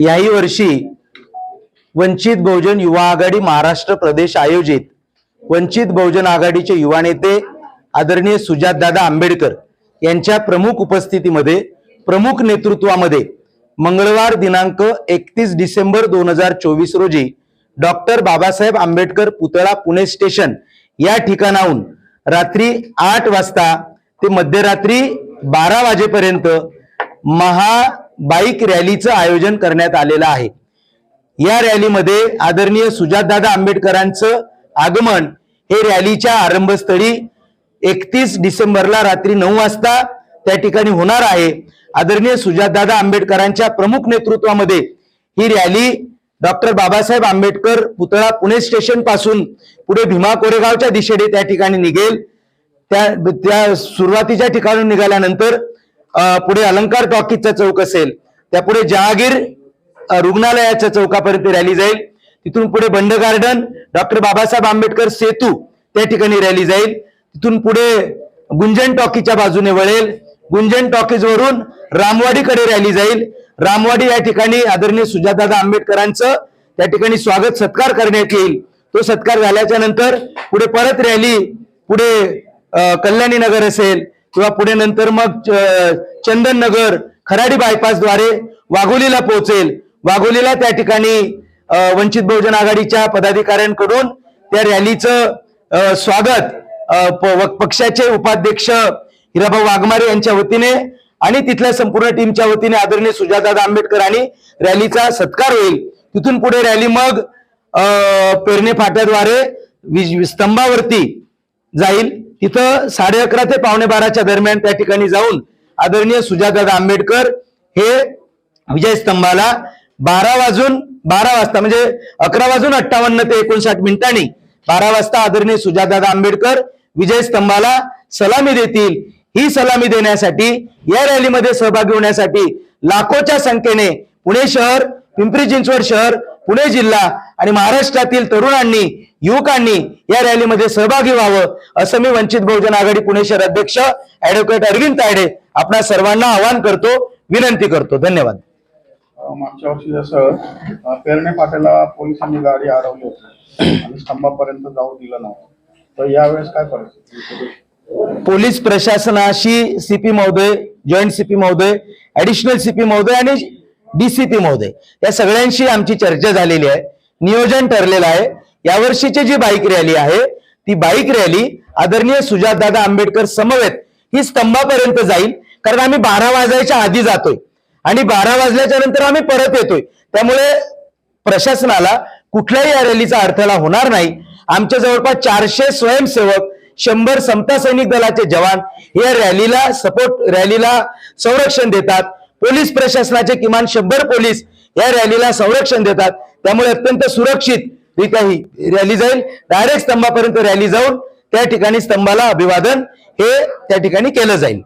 याही वर्षी वंचित बहुजन युवा आघाडी महाराष्ट्र प्रदेश आयोजित वंचित बहुजन आघाडीचे युवा नेते आदरणीय सुजातदादा आंबेडकर यांच्या प्रमुख उपस्थितीमध्ये प्रमुख नेतृत्वामध्ये मंगळवार दिनांक एकतीस डिसेंबर दोन हजार चोवीस रोजी डॉक्टर बाबासाहेब आंबेडकर पुतळा पुणे स्टेशन या ठिकाणाहून रात्री आठ वाजता ते मध्यरात्री बारा वाजेपर्यंत महा बाईक रॅलीचं आयोजन करण्यात आलेलं आहे. या रॅलीमध्ये आदरणीय सुजातदादा आंबेडकरांचं आगमन हे रॅलीच्या आरंभस्थळी एकतीस डिसेंबरला रात्री नऊ वाजता त्या ठिकाणी होणार आहे. आदरणीय सुजातदादा आंबेडकरांच्या प्रमुख नेतृत्वामध्ये ही रॅली डॉक्टर बाबासाहेब आंबेडकर पुतळा पुणे स्टेशनपासून पुढे भीमा कोरेगावच्या दिशेने त्या ठिकाणी निघेल. त्या त्या सुरुवातीच्या ठिकाणून निघाल्यानंतर पुढे अलंकार टॉकीजचा चौक असेल त्यापुढे जहागीर रुग्णालयाच्या चौकापर्यंत रॅली जाईल. तिथून पुढे बंड गार्डन डॉक्टर बाबासाहेब आंबेडकर सेतू त्या ठिकाणी रॅली जाईल. तिथून पुढे गुंजन टॉकीच्या बाजूने वळेल. गुंजन टॉकीज वरून रामवाडीकडे रॅली जाईल. रामवाडी या ठिकाणी आदरणीय सुजातदादा आंबेडकरांचं त्या ठिकाणी स्वागत सत्कार करण्यात येईल. तो सत्कार झाल्याच्यानंतर पुढे परत रॅली पुढे कल्याणीनगर कल्याणी नगर असेल. किंवा पुढे नंतर मग चंदन नगर खराडी बायपासद्वारे वाघोलीला पोहोचेल. वाघोलीला त्या ठिकाणी वंचित बहुजन आघाडीच्या पदाधिकाऱ्यांकडून त्या रॅलीचं स्वागत पक्षाचे उपाध्यक्ष हिराभाऊ वाघमारे यांच्या वतीने आणि तिथल्या संपूर्ण टीमच्या वतीने आदरणीय सुजातदादा आंबेडकर आणि रॅलीचा सत्कार होईल. तिथून पुढे रॅली मग पेरणे फाट्याद्वारे स्तंभावरती जाईल. तिथं साडे अकरा ते पावणे बाराच्या दरम्यान त्या ठिकाणी जाऊन आदरणीय सुजातदादा आंबेडकर हे विजय स्तंभाला बारा वाजून बारा वाजता म्हणजे अकरा वाजून अठ्ठावन्न ते एकोणसाठ मिनिटांनी बारा वाजता आदरणीय सुजातदादा आंबेडकर विजय स्तंभाला सलामी देतील. ही सलामी देण्यासाठी या रॅलीमध्ये सहभागी होण्यासाठी लाखोच्या संख्येने पुणे शहर पिंपरी चिंचवड शहर पुणे जिल्हा आणि महाराष्ट्रातील तरुणांनी युवकांनी या रॅलीमध्ये सहभागी व्हावं असं मी वंचित बहुजन आघाडी पुणे शहर अध्यक्ष ऍडव्होकेट अरविंद तायडे आपणा सर्वांना आवाहन करतो विनंती करतो. धन्यवाद. मागच्या वर्षी जसं पेरणे फाट्याला पोलिसांनी गाडी अडवली होती आणि स्तंभापर्यंत जाऊ दिलं नव्हतं. तर यावेळेस काय परिस्थिती पोलीस प्रशासनाशी सीपी महोदय जॉईंट सीपी महोदय ऍडिशनल सीपी महोदय आणि डीसीपी महोदय या सगळ्यांशी आमची चर्चा झालेली आहे. नियोजन ठरलेलं आहे. यावर्षीची जी बाईक रॅली आहे ती बाईक रॅली आदरणीय सुजातदादा आंबेडकर समवेत ही स्तंभापर्यंत जाईल. कारण आम्ही बारा वाजायच्या आधी जातोय. आणि बारा वाजल्याच्या नंतर आम्ही परत येतोय. त्यामुळे प्रशासनाला कुठल्याही या रॅलीचा अडथळा होणार नाही. आमच्या जवळपास चारशे स्वयंसेवक शंभर समता सैनिक दलाचे जवान या रॅलीला सपोर्ट रॅलीला संरक्षण देतात. पोलीस प्रशासनाचे किमान शंभर पोलीस या रॅलीला संरक्षण देतात. त्यामुळे अत्यंत सुरक्षित रित्या ही रॅली जाईल. डायरेक्ट स्तंभापर्यंत रॅली जाऊन त्या ठिकाणी स्तंभाला अभिवादन हे त्या ठिकाणी केलं जाईल.